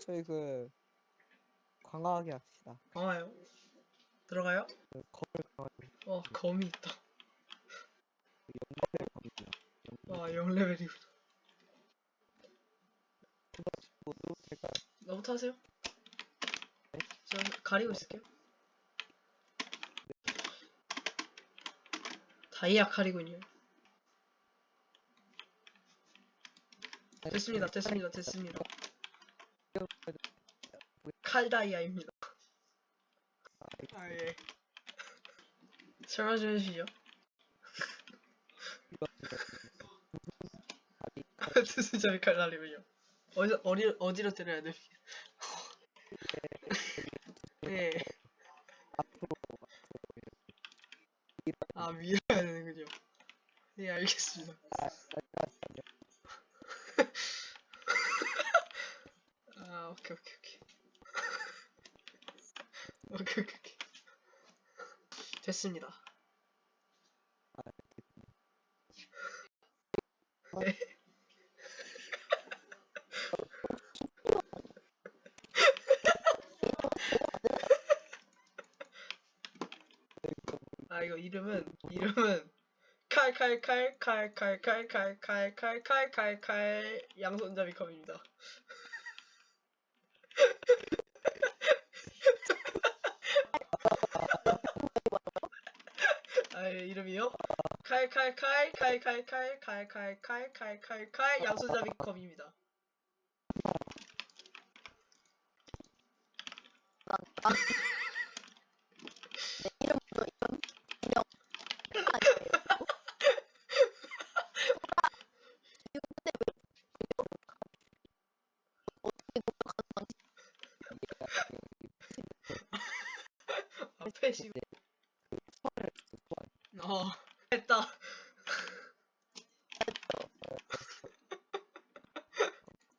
저희 그 강하게 합시다. 강화요? 들어가요? 그 검을 강하게 어 검이 있다. 연결 검이요. 와 0레벨이구나. 모두 될까요? 너부터 하세요. 저 가리고 있을게요. 다이아 칼이군요. 됐습니다. 됐습니다. 됐습니다. 칼 다이아입니다. 아 예. 설명 좀 해주시죠. 무슨 점이 칼 다리군요. 어디서 어디 어디로 때려야 됩니까? 예. 아 해야 되는군요. 네 알겠습니다. 아 오케이 오케이 오케이. 오케이 오케이 오케이. 됐습니다. 네. 아 이거 이름은 이름은 칼칼칼칼칼칼칼칼칼칼칼 양손잡이 컵입니다. 이름이요? 칼칼칼 칼칼칼 칼칼칼 칼칼칼 양손잡이 검입니다. 앞에 시어 했다.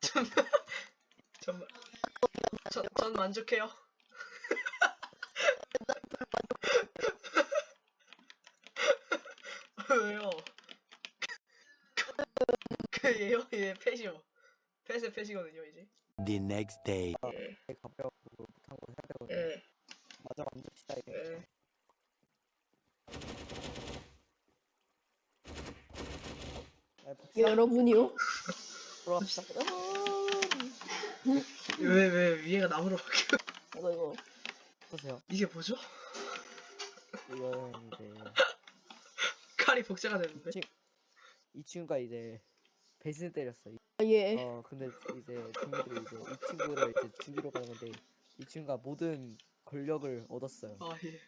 전, 전, 전, 전 만족해요. 왜요? 그 얘요? 얘 펫이요. 펫의 펫이거든요 이제. The next day. 예, 가벼워 못한 거 해야 되거든요. 예, 맞아 만듭시다 이거. 예. 네, 봅시다. 여러분이요. 돌아갑시다. 왜, 왜 위에가 나무로 바뀌어? 이거 이거 보세요. 이게 뭐죠? 이거는 이제 칼이 복제가 되는데. 지- 이 친구가 이제 배신을 때렸어. 아, 예. 어 근데 이제 동료들이 이제 이 친구를 이제 죽이러 가는 건데 이 친구가 모든 권력을 얻었어요. 아 예.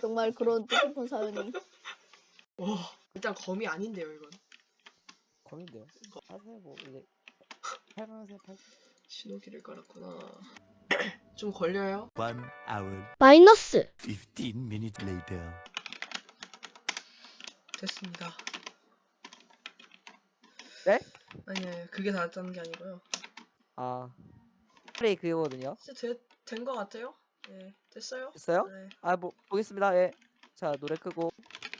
정말 그런 뜻깊은 사연이. 와 일단 검이 아닌데요 이건. 검인데요. 하세요 뭐 이제 팔강하세요 팔. 신호기를 깔았구나. 좀 걸려요? One hour, 마이너스 15 minutes later. 됐습니다. 네? 아니 아니 그게 다였다는 게 아니고요. 아 플레이 그거거든요. 이제 된 거 같아요? 예 됐어요? 됐어요? 네. 아뭐 보겠습니다. 예. 자 노래 끄고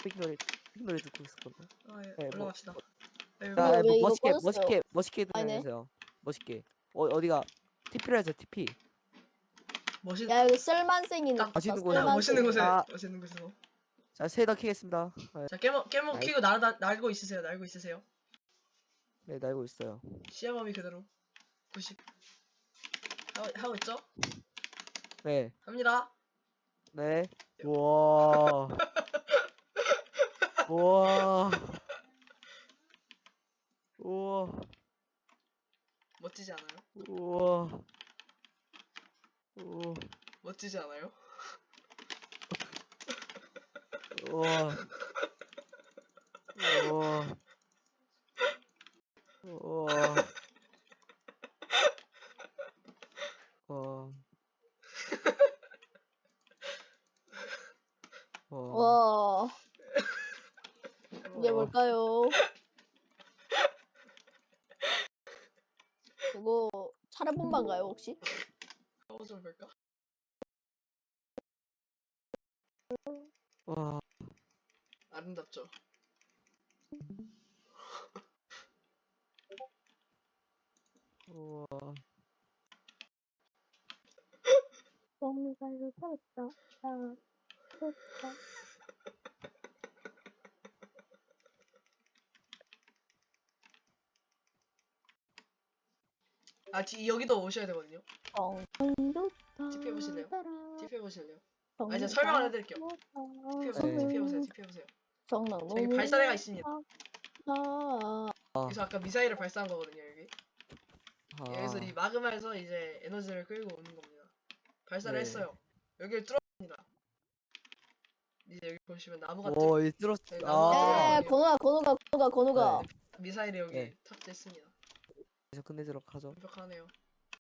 삐 노래 삐 노래 듣고 있었거든요. 아 예. 네, 뭐- 올라갑시다. 예, 자왜뭐 이거 멋있게 꺼졌어요? 멋있게 멋있게 아니네. 들려주세요. 멋있게. 어 어디가 TP를 해서 TP. 멋있 야. 딱 맛있는 셀 곳에, 딱 멋있는 곳에 아. 멋있는 곳에서. 자 쉐더 키겠습니다. 네, 자 깨먹 깨먹 아이. 키고 날아 날고 있으세요. 날고 있으세요. 네 날고 있어요. 시야범위 그대로 90 하고, 하고 있죠? 네 합니다. 네. 우와. 우와. 우와. 멋지지 않아요? 우와. 우와. 멋지지 않아요? 우와. 우와. 와. 와. 와 뭘까요? 그거 차례본반가요 혹시? 한번 좀 볼까? 와. 아름답죠? 우와. 뭔가 쏟았다. 아, 쏟았다. 아 지, 여기도 오셔야 되거든요. TP 해보실래요? 따라. TP 해보실래요? 아 정말 이제 설명 안 해드릴게요. TP 해보세요. 네. TP 해보세요. TP 해보세요. 정말 저기 발사대가 있습니다. 아, 그래서 아까 미사일을 발사한 거거든요 여기. 아. 여기서 이 마그마에서 이제 에너지를 끌고 오는 겁니다. 발사를 네. 했어요. 여기를 뚫었습니다. 이제 여기 보시면 나무가 뚫 오, 이 뚫었. 저희 아. 나무가 네, 건우가 건우가 건우가 건우가. 네. 미사일이 여기 네. 탑재했습니다. 이제 끝내도록 하죠. 완벽하네요.